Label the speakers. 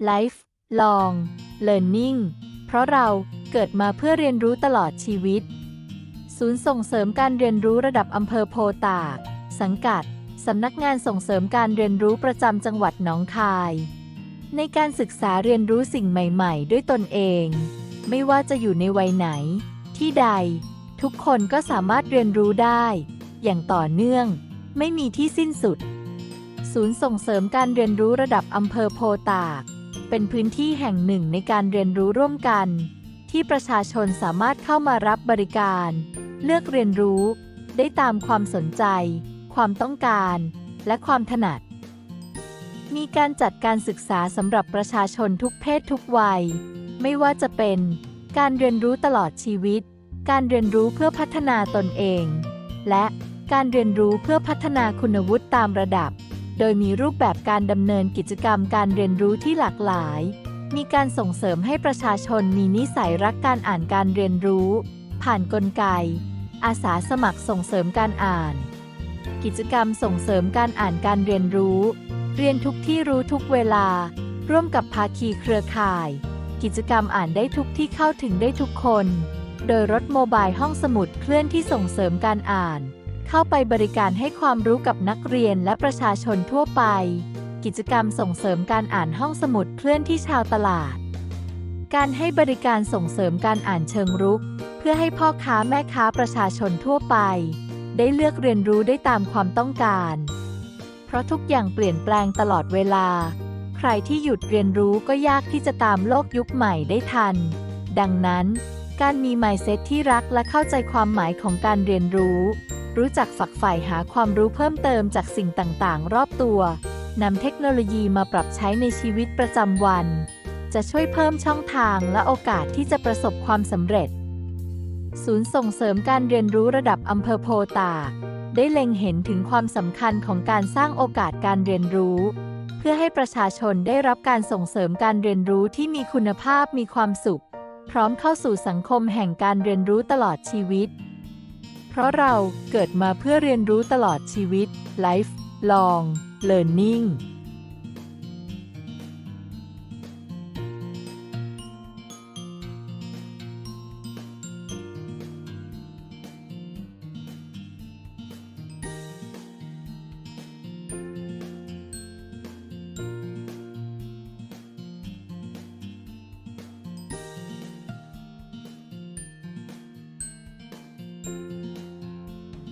Speaker 1: Life Long Learning เพราะเราเกิดมาเพื่อเรียนรู้ตลอดชีวิต ศูนย์ส่งเสริมการเรียนรู้ระดับอำเภอโพตาก สังกัด สำนักงานส่งเสริมการเรียนรู้ประจำจังหวัดหนองคาย ในการศึกษาเรียนรู้สิ่งใหม่ ๆ ด้วยตนเอง ไม่ว่าจะอยู่ในวัยไหน ที่ใด ทุกคนก็สามารถเรียนรู้ได้ อย่างต่อเนื่อง ไม่มีที่สิ้นสุด ศูนย์ส่งเสริมการเรียนรู้ระดับอำเภอโพตาก เป็นพื้นที่แห่งหนึ่งในการเรียนรู้ร่วมกัน ที่ประชาชนสามารถเข้ามารับบริการ เลือกเรียนรู้ ได้ตามความสนใจ ความต้องการ และความถนัด มีการจัดการศึกษาสำหรับประชาชนทุกเพศทุกวัย ไม่ว่าจะเป็นการเรียนรู้ตลอดชีวิต การเรียนรู้เพื่อพัฒนาตนเอง และการเรียนรู้เพื่อพัฒนาคุณวุฒิตามระดับ โดยมีรูปแบบการดำเนินกิจกรรมการเรียนรู้ที่หลากหลาย มีการส่งเสริมให้ประชาชนมีนิสัยรักการอ่านการเรียนรู้ ผ่านกลไก อาสาสมัครส่งเสริมการอ่าน กิจกรรมส่งเสริมการอ่านการเรียนรู้ เรียนทุกที่รู้ทุกเวลา ร่วมกับภาคีเครือข่าย กิจกรรมอ่านได้ทุกที่เข้าถึงได้ทุกคน โดยรถโมบายห้องสมุดเคลื่อนที่ส่งเสริมการอ่าน เข้าไปบริการให้ความรู้กับนักเรียนและประชาชนทั่วไป กิจกรรมส่งเสริมการอ่านห้องสมุดเคลื่อนที่ชาวตลาด การให้บริการส่งเสริมการอ่านเชิงรุก เพื่อให้พ่อค้าแม่ค้าประชาชนทั่วไป ได้เลือกเรียนรู้ได้ตามความต้องการ เพราะทุกอย่างเปลี่ยนแปลงตลอดเวลา ใครที่หยุดเรียนรู้ก็ยากที่จะตามโลกยุคใหม่ได้ทัน ดังนั้นการมี mindset ที่รักและเข้าใจความหมายของการเรียนรู้ รู้จักฝักใฝ่หาความรู้เพิ่มเติมจากสิ่งต่างๆ รอบตัวนำเทคโนโลยีมาปรับใช้ในชีวิตประจำวัน จะช่วยเพิ่มช่องทางและโอกาสที่จะประสบความสำเร็จ ศูนย์ส่งเสริมการเรียนรู้ระดับอำเภอโพตา ได้เล็งเห็นถึงความสำคัญของการสร้างโอกาสการเรียนรู้ เพื่อให้ประชาชนได้รับการส่งเสริมการเรียนรู้ที่มีคุณภาพมีความสุข พร้อมเข้าสู่สังคมแห่งการเรียนรู้ตลอดชีวิต เพราะเราเกิดมาเพื่อเรียนรู้ตลอดชีวิต Life Long Learning